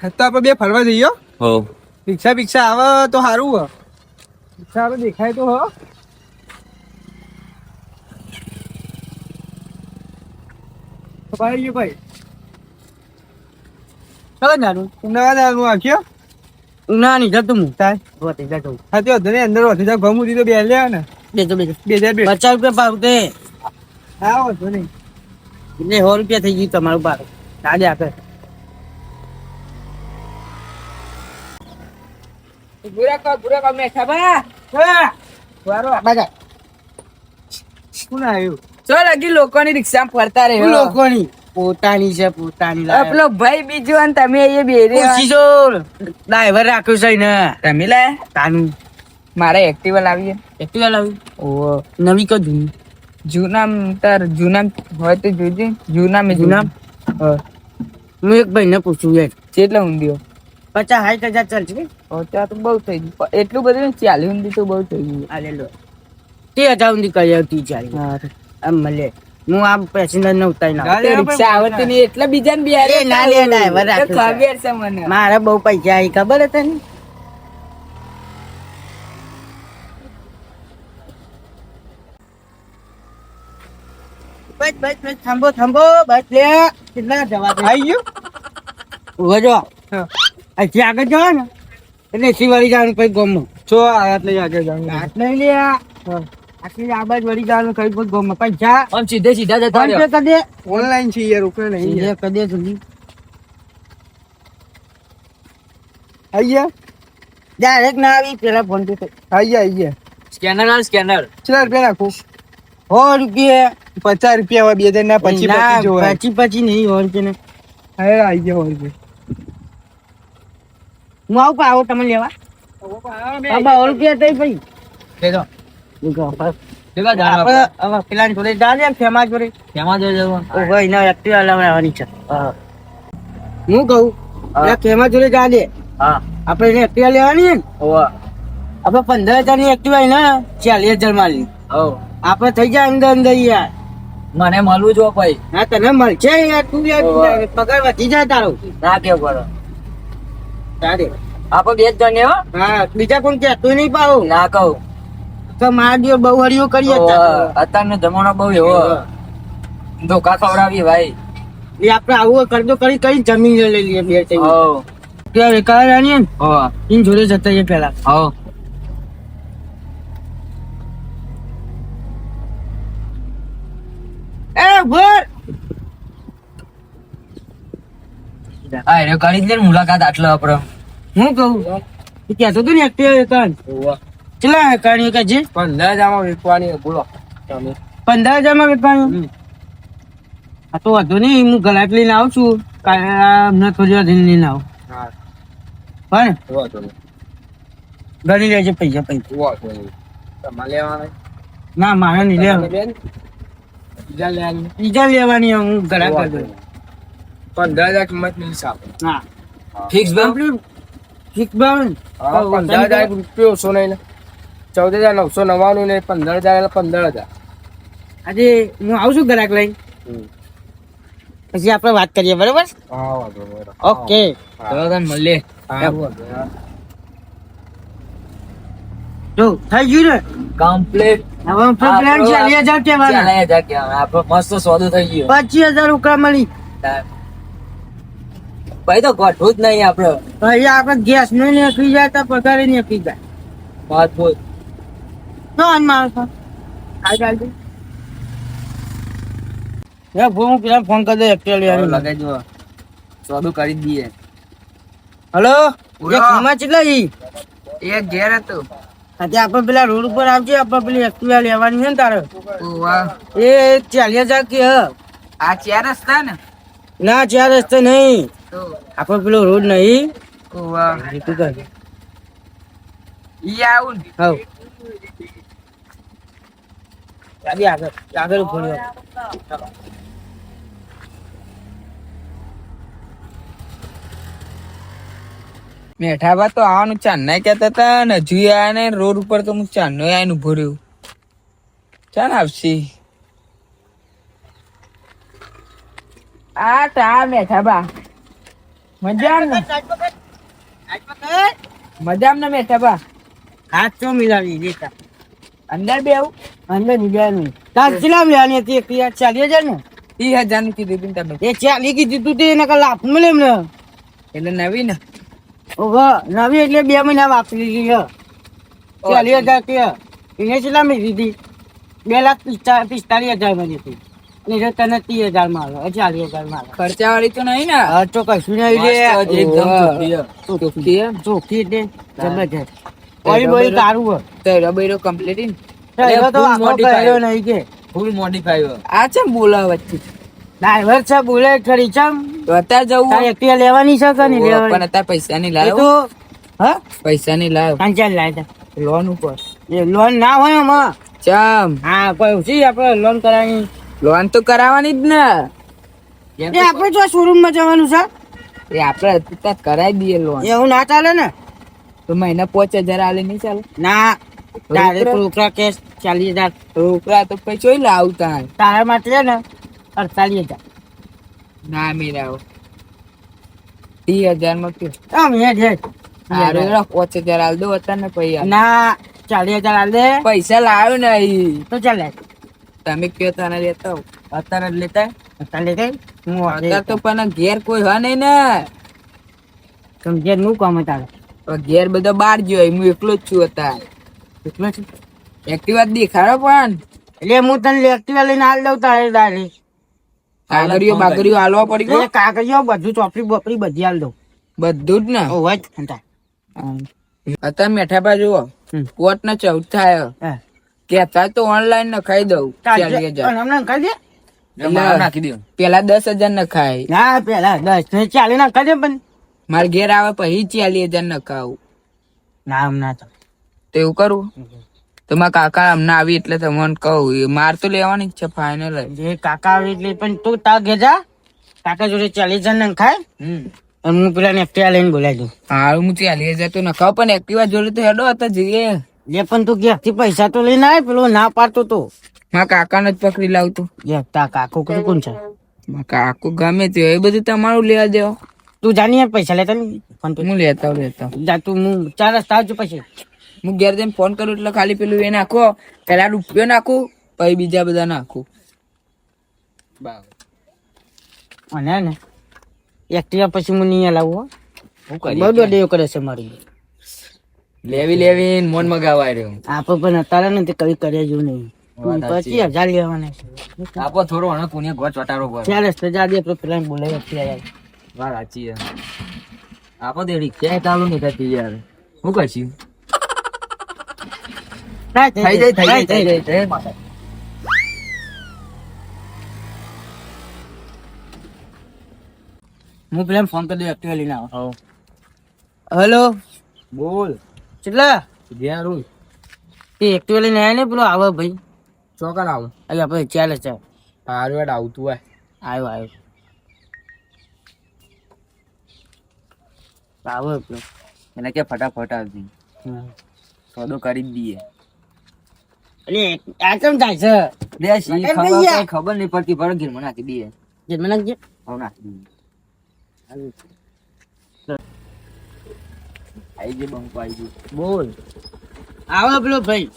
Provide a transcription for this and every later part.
તો આપણે બે ફરવા જઈએ હો. હો. રિક્ષા બિક્ષા આવે તો સારું હો. રિક્ષા આવે દેખાય તો હો. ભાઈ ગયો ભાઈ. ચાલો નાનું. ઉનાળા આવવાનું આખ્યો ના નહીં જતું હું. થાય રોતે જતું હા તે વધુ અંદર વધુ જાય ગમું દીધો બે લે ને. બેસો બે હજાર બે. પચાસ રૂપિયા ભાવ તે. હા વધુ નહીં. એટલે સો રૂપિયા થઈ ગયું તમારું ભાવ આજે આપે પૂરા કર પૂરા કર મેઠા બા વારો બધા કોણ આવ્યું? ચો લગી લોકોની રિક્ષામાં ફરતા રહે હું લોકોની? પોતાની છે પોતાની પેલો ભાઈ બીજો અને તમે એ બે રે ડ્રાઈવર રાખ્યો છે ને તમે લે. તાનું. મારે એક્ટિવા લાવીએ. એક્ટિવા લાવી. ઓ નવી કો જૂની? જૂના તાર જૂના હોય તો જોજે. મેં જૂના. હું. એક ભાઈને પૂછું યાર કેટલા ઊંધિયો. પચાસ સાઠ હજાર ચાલશે પચાસ તો બહુ થઈ ગયું. એટલું બધું ચાલી ઊંધી તો બહુ થઈ ગયું. આ લે. તે હજાર ઊંધી કરી આવતી ચાલી આમ મળે હું આમ પેસેન્જર ને ઉતારી નાખું. રિક્ષા આવડતી નહીં એટલે બીજાને બી હારે ના લે, છે. ખબર છે મને. મારા બહુ પૈસા આવી ખબર હતા ને બસ બસ બસ થાંભો થાંભો બસ લે કેટલા જવા દે? આવી ગયું? ઊભો જો. હા. અહીંથી આગળ જવા ને એટલે એસી વાળી જવાનું કઈ ગમો છો આયાત લઈ આગળ જવાનું. આટ નહીં લે. આટલી આબાદ વળી જવાનું કઈ કોઈ ગમો પૈસા આમ સીધે સીધા જતા ફોન પે ઓનલાઈન છે યાર ઉપર નહીં ડાયરેક્ટ ના આવી પેલા ફોન પે. આવી ગયા સ્કેનર આલ સ્કેનર કેટલા પેલા નાખું? સો રૂપિયા. પચાસ રૂપિયા હોય બે હજાર ના પછી પછી નહીં સો રૂપિયા ને. હા આવી ગયા હોય છે હું આવું આવો તમે લેવા? બાબા ભાઈ. કેટલા આપણે હવે પેલા જોડે એમ ફેમા જોડે. જવું ઓ ભાઈ ના એક્ટિવા લાવવાની છે. હું. કહું એટલે ફેમા જોડે જાને હા. આપણે એને એક્ટિવા લેવાની છે ને ઓવા આપણે પંદર હજારની એક્ટિવા ને ચાલીસ હજારમાં લી આપણે થઈ જાય અંદર અંદર યાર. મને મળવું જો ભાઈ હા તને મળશે યાર તું યાર પગાર વધી જાય તારો. ના કેવું પડે તારે. આપણે બે જ જણે હા. બીજા કોણ કહેતું નહીં પાવું ના કહું. તો મારા દિવસ બહુ હરિયો કરીએ અત્યારનો જમાનો બહુ એવો. ધોકા ખવડાવી ભાઈ. એ આપણે આવું કરજો કરી કઈ જમીન લઈ લઈએ બે ત્યાં રાણી જોડે જતા પેલા હો એ ભર હા એને કરી દે ને મુલાકાત આટલો આપણો હું કહું? કહેતો તો ને એક્ટિવા વેચાણ કેટલા વેચાણી કે છે? પંદર હજારમાં વેચવાની બોલો. તમે. પંદર હજારમાં વેચવાનું આ તો વાંધો નહીં હું ગલાટ લઈને આવું છું. હમણાં થોડી વાર લઈને આવું. હા. પણ ગણી લેજે પૈસા પૈસા. તમારે લેવાના? ના મારે નહીં લેવાનું. બીજા લેવાની. હું ગળા કરી પંદર હજાર કિંમત નહીં હિસાબ. હા. ફિક્સ ભાવ ફિક્સ ભાવ હા પંદર હજાર રૂપિયા ઓછો નહીં ને. ચૌદ હજાર નવસો નવ્વાણું ને પંદર હજાર એટલે પંદર હજાર. આજે હું આવું છું ગ્રાહક લઈને? પછી આપણે વાત કરીએ બરોબર? ઓકે. ચલો તને મળીએ. જો થઈ ગયું ને? કમ્પ્લીટ હવે પ્લાન ચાલીસ હજાર કહેવાના. ચાલે જા કે આપણો મસ્ત સોદો થઈ ગયો. પચીસ હજાર ઉકળા મળી. ભાઈ તો ગોઠવું જ નહીં આપડે ભાઈ આપણે ગેસ નો નીકળી જાય તો પગારે નીકળી જાય. વાત બોલ તો અન માણસો આ ચાલશે એ ફોન પેલા ફોન કરી દે એકચ્યુઅલી યાર લગાઈ દો સોદો કરી દઈએ. હલો? એ ખમા કેટલા ઈ એ ઘેર હતો. આજે આપણે પેલા રોડ ઉપર આવજે આપણે પેલી એક્ટિવા લેવાની છે ને તારે. વાહ. એ ચાલ્યા હજાર કે આ ચાર રસ્તા ને? ના ચાર રસ્તા નહીં. આપણે પેલો રોડ નહીં. વાહ તું કર. ઈ આવું હવ. આગળ. આગળ ઊભો મેઠાબા તો આવવાનું ચાન્નાઈ કહેતા હતા ને હજુ આવ્યા ને રોડ ઉપર તો હું ચાંદનો આવીને ઊભો રહ્યો. ચાલ આવશે. આ ટા મેઠાબા. મજા મજામાં મજા ને બા. હાથ ચો મિલાવી દેતા. અંદર બેવું અંદર નીકળ્યા તાર લેવાની હતી? એક યાર ચાલી હજાર ને ત્રીસ હજારનું કીધું તું તમે. એ ચાલી કીધું તું તે એના લાખ મળે એમને. એટલે નવી ને? ઓહો નવી એટલે બે મહિના વાપરી લીધી ચાલી હજાર કે. એને કેટલા મેં દીધી? બે લાખ પિસ્તા પિસ્તાલીસ હજારમાં દીધી તને ત્રીસ હજારમાં આવે ચાલીસ હજારમાં ખર્ચા વાળી તો નહીં ને? હા તો કશું નહીં લે ચોખ્ખી એટલે જબરજસ્ત. ઓલી બોલી તારું તો ને? તો નહીં કે. ફૂલ મોડીફાઈ આ છે વચ્ચે. ડ્રાઈવર છે બોલે ખરી ચમ. અત્યારે જવું. એકટીવા લેવાની છે કે નહીં પણ અત્યારે પૈસા ની એ લાવ્યો તો હા? પૈસા નહીં લાવ્યો પાંચાલ લોન ઉપર. એ લોન ના હોય આમાં ચમ. હા કોઈ ઓછી આપણે લોન કરાવી. લોન તો કરાવવાની જ ને. એ આપણે જો શોરૂમમાં જવાનું છે. એ આપણે અત્યારે કરાવી દઈએ લોન. એવું ના ચાલે ને. તો મહિના પાંચ હજાર આલે નહીં ચાલે. ના તારે રોકડા? કેશ ચાલીસ હજાર. રોકડા તો પછી જોઈ લાવતા તારા માટે છે ને અડતાલીસ હજાર. ના મેરાવો ત્રીસ હજારમાં કયો? આમ હેડ હેડ. પાંચ હજાર આલ દો અત્યારે ને પૈસા. ના ચાલીસ હજાર હાલ દે. પૈસા લાવ્યો નહીં. તો ચાલે. તમે કયો તને લેતા અત્યારે જ લેતા અત્યારે લેતા હું અત્યારે તો પણ ઘેર કોઈ હ નહીં ને. સમજે નું કામ તારે ઘેર બધો બહાર ગયો હું એકલો જ છું અત્યારે. એટલો છે? એક્ટિવા દેખાડો પણ. એટલે હું તને એક્ટિવા લઈને હાલ દઉં તારે કાગળીઓ બાગરીઓ હાલવા પડી ગયો? કાગળિયો બધું ચોપડી બોપડી બધી હાલ દઉં. બધું જ ને? હોવા જ અત્યારે મેઠા પા જુઓ કોટ ને ચૌદ થાય. કેતા તો ઓનલાઈન ન ખાઈ દઉં. ચાલી હજાર કરી પેલા દસ હજાર ન ખાય. ના પેલા દસ ને ચાલે ના ખાજે પણ. મારે ઘેર આવે પછી ચાલીસ હજાર ન ખાવું. ના આમ ના તો એવું કરવું તો મારા કાકા હમણાં આવી એટલે તમને કહું એ માર તો લેવાની જ છે ફાઇનલ જે. કાકા આવે એટલે પણ તું તા ઘેર જા. કાકા જોડે ચાલીસ હજાર ને ખાય. અને હું પેલા ને એક્ટિવા લઈને બોલાવી દઉં. હા હું ચાલીસ હજાર તો ન ખાવ પણ એક્ટિવા જોડે તો હેડો હતા જઈએ જે પણ તું ઘેરથી પૈસા તો લઈને આવે પેલો ના પાડતો તો. મારા કાકાને જ પકડી લાવતું જે તા કાકો કું કોણ છે? મારા કાકો ગમે તે એ બધું તમારું લેવા દેવો તું જાની પૈસા લેતા નહીં ફોન તો હું લેતા લેતા જા તું હું ચાર રસ્તા આવજો પછી. હું ઘેર જઈને ફોન કરું એટલે ખાલી પેલું એ નાખો પેલા રૂપિયો નાખું પછી બીજા બધા નાખું. અને હે ને એક્ટિવા પછી હું નહીં લાવું હું. કરી બહુ દોડ્યો કરે છે મારી. લેવી લેવી મોન મગાવાય રહ્યો. આપો પણ અત્યારે ને તે કઈ કરે જેવું નહીં. પછી હજાર લેવાના આપો થોડો હણે કુને ગોચ વટારો પર ચાલે સજા દે દે પેલા બોલાવી યાર વાર સાચી આપો તે રિક્ષા ચાલુ નહીં થતી યાર શું કરશું? થઈ જાય થઈ જાય થઈ જાય હું પેલા ફોન કરી દઉં એક્ટિવા લઈને આવો. હેલો બોલ. કેટલા જ્યાં રૂ તે એક્ટિવા લઈને આવ્યા ને પેલો આવે ભાઈ. ચોકન આવું? અહીં આપણે ચાલે છે. હેડ આવતું હોય. આવ્યો આવ્યો. આવે પેલો એને કે ફટાફટ આવતી સોદો કરી જ દઈએ. એટલે આ કેમ થાય છે? બે ખબર ખબર નહીં પડતી પડે મને નાખી દઈએ. મને જે હવે નાખી દઈએ. આઈ ગઈ બંકો આઈ ગયો બોલ. આવો પેલો ભાઈ.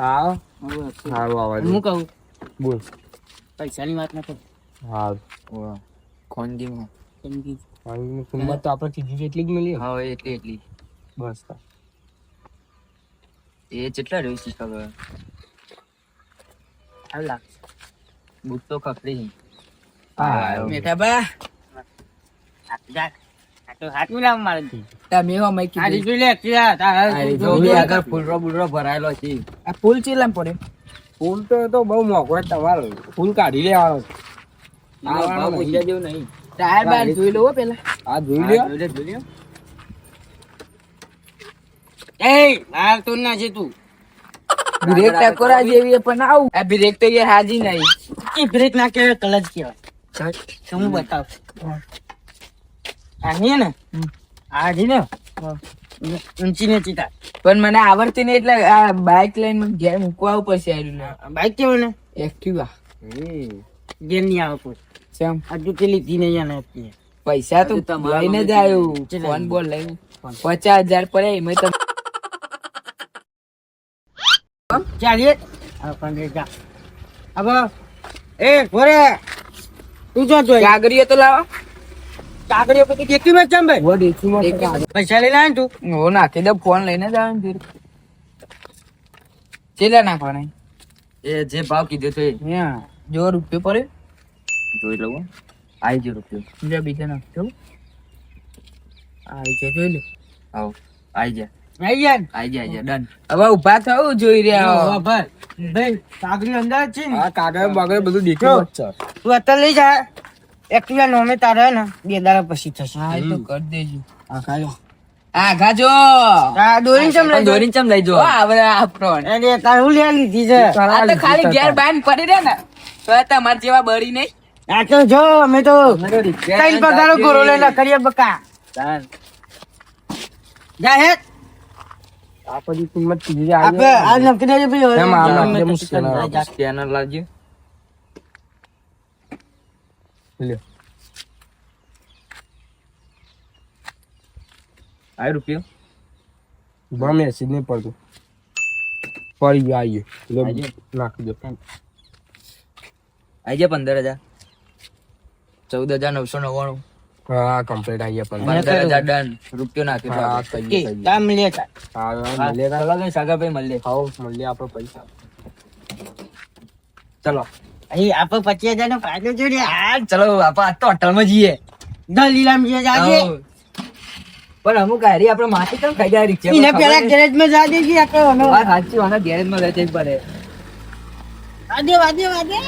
આવો આવે. સારું આવે હું કહું? બોલ. પૈસાની વાત ના કર હારું ખોનગીમાં કેમ કે હારું, કિંમત તો આપણે કીધી એટલી જ મળી હા એટલી એટલી. બસ. એ કેટલા રહ્યું છે ખબર? સારું લાગશે બુટ તો ખપરી હા, ફૂલ ચેલામ પડે? ફૂલ તો એ તો બહુ મોંઘો તમારો. ફૂલ કાઢી લેવાનો ટાયર બાર જોઈ લો પેલા. આ જોઈ લ્યો. એય, બહાર તો ના છે તું. બ્રેક ટકોરા જેવી પણ આવું. આ બ્રેક તો યાર હાજી નહીં. એ બ્રેક ના કહેવાય કલચ કહેવાય. હું બતાવ. છે ને? આ છે ને? ઊંચી ને ચીતા પણ મને આવડતી નહીં એટલે આ બાઇક લઈને ઘેર મૂકવા આવું પડશે આર્યું બાઈક કેવું ને? એક્ટિવા ઘેર નહીં આવે કોઈ. સેમ હજુ કે લીધી નહીં આને પૈસા તો લઈને જ આવ્યું. ફોન બોલ લઈને. પચાસ હજાર પડે એમાં તમે ચાલીએ જા. હવે એ ઘોરે તું જો જોઈ. કાગળીઓ તો લાવો. કાગળીઓ પછી દેખી મેં ચમ ભાઈ? વો દેખીમાં પૈસા લઈને આવ તું? હું નાખી દઉં ફોન લઈને જ આવે ને ચેલા નાખવાના એ જે ભાવ કીધો તો એ. જો રૂપિયો પડે જોઈ લઉં આવી રૂપિયો. બીજા આવી છે જોઈ લો. આવો. આવી જા. આઈ ગયા ને? આવી જા આવી જા. ડન. હવે ઊભા થવું જોઈ રહ્યા હા, ભાઈ. ભાઈ અંદર છે આ કાગળ બધું દેખ્યો. તું અત્યારે લઈ જા. એકટીવા નોમે તારે ને બે દાડા પછી થશે. હા એ તો કરી દેજો. હા ખાજો હા ખાજો. હા દોરીન ચમ લઈ દોરીન ચમ લઈ જો હવે આપણો અરે તારે હું લેવા લીધી છે આ તો ખાલી ગેર બાંધ પડી રે ને તો તમાર જેવા બળી નહીં. આ તો જો અમે તો ત્રણ પગારો ગોરો લઈને કરીએ બકા. જા હે આ પછી કિંમત કીધી આપણે આ નકરી ભાઈ. સ્કેનર લાવજો. લ્યો. આવી રૂપિયો બા મેસેજ નહીં પડતું પડી ગયો આવીએ આઈ નાખી દો આવી જા પંદર હજાર ચૌદ હજાર નવસો નવ્વાણું હા કમ્પ્લીટ આવી ગયા પણ પંદર હજાર ડન રૂપિયો નાખ્યો હા તો કહીએ કે કહીએ તામ લે તા. હા હા, મળીએ તાર. ચલો ને સાગરભાઈ મળીએ આવો મળીએ આપણે પૈસા ચલો અહીં આપણે પચીસ હજાર નો ફાયદો છે ને આ ચલો આપા આજ તો હોટલમાં જઈએ. દલીલામ જઈએ જાજે. પણ અમુક હારી આપણે માથી કેમ ખાઈ જાય રિક્ષા એને પેલા ગેરેજમાં જાજે કે આપણે સાચી વાના ગેરેજમાં રહે છે પડે વાદે વાદે વાદે.